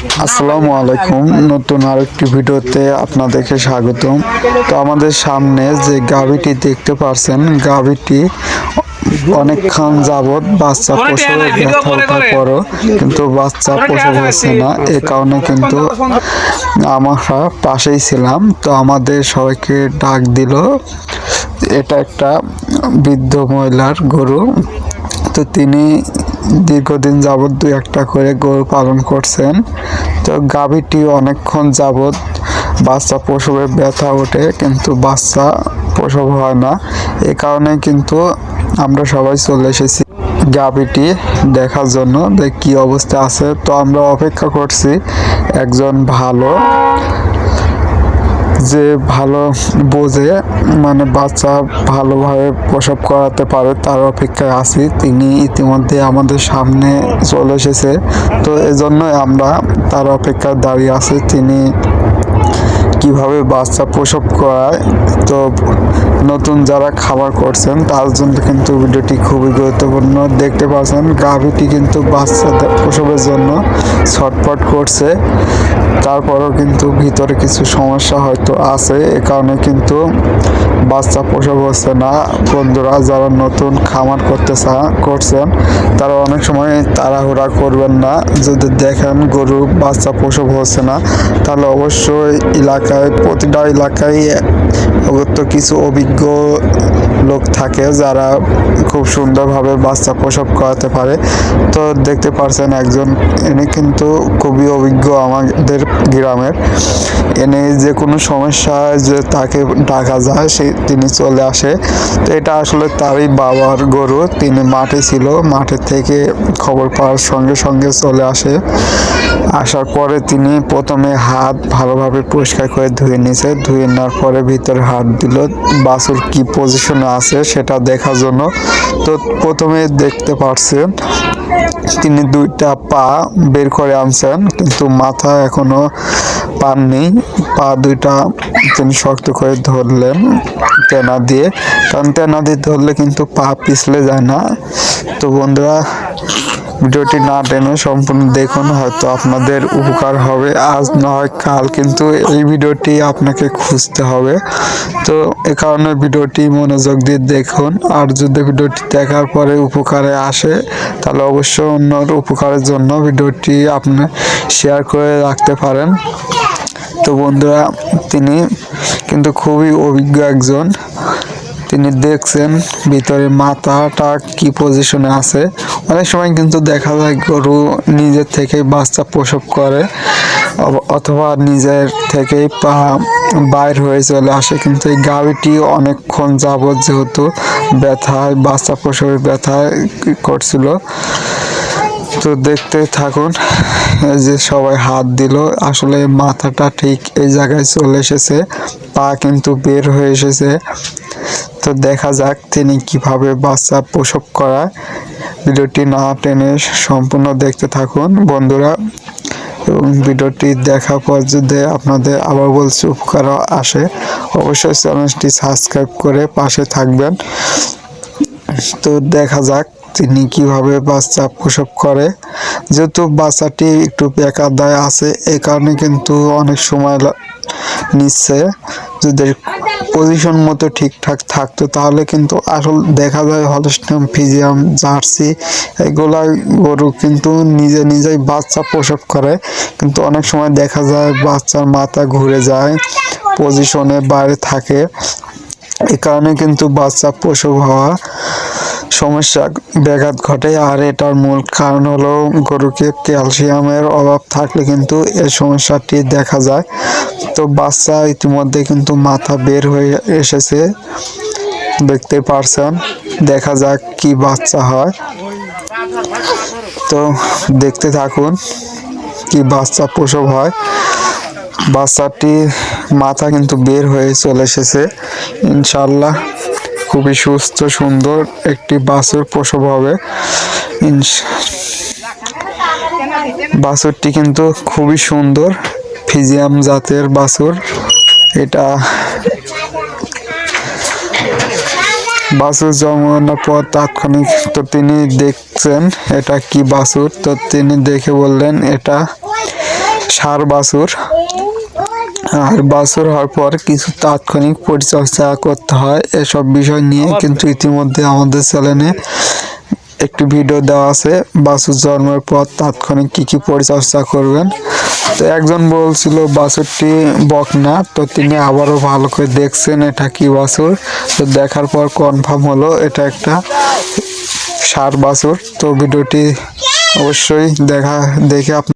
আসসালামু আলাইকুম। নতুন আরেকটি ভিডিওতে আপনাদেরকে স্বাগতম। তো আমাদের সামনে যে গাভিটি দেখতে পারছেন গাভিটি অনেকক্ষণ যাবৎ বাচ্চা প্রসবে ব্যথা ওঠার পরও কিন্তু বাচ্চা প্রসব হয়েছে না। এ কারণে কিন্তু আমরা পাশেই ছিলাম। তো আমাদের সবাইকে ডাক দিল এটা একটা বৃদ্ধ মহিলার গরু। তো তিনি দীর্ঘদিন যাবৎ দুই একটা করে গরু পালন করছেন। তো গাভীটি অনেকক্ষণ যাবৎ বাচ্চা প্রসবে ব্যথা ওঠে, কিন্তু বাচ্চা প্রসব হয় না। এ কারণে কিন্তু আমরা সবাই চলে এসেছি গাভীটি দেখার জন্য যে কী অবস্থা আছে। তো আমরা অপেক্ষা করছি, একজন ভালো যে ভালো বোঝে মানে বাচ্চা ভালোভাবে প্রসব করাতে পারে, তার অপেক্ষায় আছি। তিনি ইতিমধ্যে আমাদের সামনে চলে এসেছে। তো এজন্য আমরা তার অপেক্ষায় দাঁড়িয়ে আছি। তিনি কীভাবে বাচ্চা প্রসব করায়, তো নতুন যারা খাবার করছেন, তার জন্য কিন্তু ভিডিওটি খুবই গুরুত্বপূর্ণ। দেখতে পাচ্ছেন, গাভীটি কিন্তু বাচ্চা প্রসবের জন্য ছটফট করছে। তারপরেও কিন্তু ভিতরে কিছু সমস্যা হয়তো আছে, এ কারণে কিন্তু বাচ্চা প্রসব হচ্ছে না। বন্ধুরা, যারা নতুন খামার করতে করছেন, তারা অনেক সময় তাড়াহুড়া করবেন না। যদি দেখেন গরু বাচ্চা প্রসব হচ্ছে না, তাহলে অবশ্যই এলাকায়, প্রতিটা এলাকায় অগত্য কিছু অভিজ্ঞ লোক থাকে যারা খুব সুন্দরভাবে বাচ্চা প্রসব করাতে পারে। তো দেখতে পারছেন একজন এনে কিন্তু খুবই অভিজ্ঞ আমাদের গ্রামের। এনে যে কোনো সমস্যা যে তাকে ডাকা যায়, সে তিনি চলে আসে। তো এটা আসলে তারই বাবার গরু, তিনি মাঠে ছিল, মাঠে থেকে খবর পাওয়ার সঙ্গে সঙ্গে চলে আসে। আসার পরে তিনি প্রথমে হাত ভালোভাবে পরিষ্কার করে ধুয়ে নিয়েছে ধুয়ে নেওয়ার পরে ভিতরে হাত দিল। বাছুর কি পজিশনে আছে সেটা দেখার জন্য। তো প্রথমে দেখতে পারছেন, তিনি দুইটা পা বের করে আনছেন, কিন্তু মাথা এখনও পাননি পা দুইটা তিনি শক্ত করে ধরলেন তেনা দিয়ে। কারণ তেনা দিয়ে ধরলে কিন্তু পা পিছলে যায় না। তো বন্ধুরা ভিডিওটি না টেনে সম্পূর্ণ দেখুন, হয়তো আপনাদের উপকার হবে। আজ না হয় কাল কিন্তু এই ভিডিওটি আপনাকে খুঁজতে হবে। তো এ কারণে ভিডিওটি মনোযোগ দিয়ে দেখুন। আর যদি ভিডিওটি দেখার পরে উপকারে আসে, তাহলে অবশ্যই অন্যর উপকারের জন্য ভিডিওটি আপনি শেয়ার করে রাখতে পারেন। তো বন্ধুরা, তিনি কিন্তু খুবই অভিজ্ঞ একজন। তিনি দেখছেন ভিতরে মাথাটা কি পজিশনে আছে। অনেক সময় কিন্তু দেখা যায় গরু নিজের থেকে বাচ্চা প্রসব করে, অথবা নিজের থেকেই পা বাইর হয়ে চলে আসে। কিন্তু এই গাড়িটি অনেকক্ষণ যাবৎ যেহেতু ব্যথায়, বাচ্চা প্রসবের ব্যথায় করছিল। তো দেখতে থাকুন যে সবাই হাত দিল, আসলে মাথাটা ঠিক এই জায়গায় চলে এসেছে, পা কিন্তু বের হয়ে এসেছে। তো দেখা যাক তিনি কীভাবে বাচ্চা প্রসব করায়। ভিডিওটি না টেনে সম্পূর্ণ দেখতে থাকুন বন্ধুরা। এবং ভিডিওটি দেখার পর যদি আপনাদের আবার বলছি উপকার আসে, অবশ্যই চ্যানেলটি সাবস্ক্রাইব করে পাশে থাকবেন। তো দেখা যাক তিনি কীভাবে বাচ্চা প্রসব করে। যেহেতু বাচ্চাটি একটু বেকারদায় আছে এই কারণে কিন্তু অনেক সময় নিচ্ছে। যদি পজিশন মতো ঠিকঠাক থাকতো, তাহলে কিন্তু আসল দেখা যায় হলস্টাম ফিজিয়াম জার্সি এগুলা গরু কিন্তু নিজে নিজেই বাচ্চা প্রসব করে। কিন্তু অনেক সময় দেখা যায় বাচ্চার মাথা ঘুরে যায় পজিশনে বাইরে থাকে। এই কারণে কিন্তু বাচ্চা প্রসব হওয়া সমস্যা ব্যাঘাত ঘটে আর এটার মূল কারণ হলো গরুকে ক্যালসিয়ামের অভাব থাকলে কিন্তু এই সমস্যাটি দেখা যায়। তো বাচ্চা ইতিমধ্যে কিন্তু মাথা বের হয়ে এসেছে, দেখতে পারছেন। দেখা যাক কি বাচ্চা হয়। তো দেখতে থাকুন কি বাচ্চা প্রসব হয়। বাচ্চাটি মাথা কিন্তু বের হয়ে চলে এসেছে ইনশাল্লাহ খুবই সুস্থ, সুন্দর একটি বাছুর প্রসব হবে। বাছুরটি কিন্তু খুবই সুন্দর, ফিজিয়াম জাতের বাছুর এটা বাছুর জমানোর পর তাৎক্ষণিক তো তিনি দেখছেন এটা কি বাছুর তো তিনি দেখে বললেন, এটা সার বাছুর আর বাছুর হওয়ার পর কিছু তাৎক্ষণিক পরিচর্যা করতে হয় এসব বিষয় নিয়ে। কিন্তু ইতিমধ্যে আমাদের চ্যানেলে একটি ভিডিও দেওয়া আছে বাছুর জন্মের পর তাৎক্ষণিক কী কী পরিচর্যা করবেন। তো একজন বলছিল বাছুরটি বকনা। তো তিনি আবারও ভালো করে দেখছেন এটা কি বাছুর? তো দেখার পর কনফার্ম হলো এটা একটা সার বাছুর। তো ভিডিওটি অবশ্যই দেখা দেখে আপনি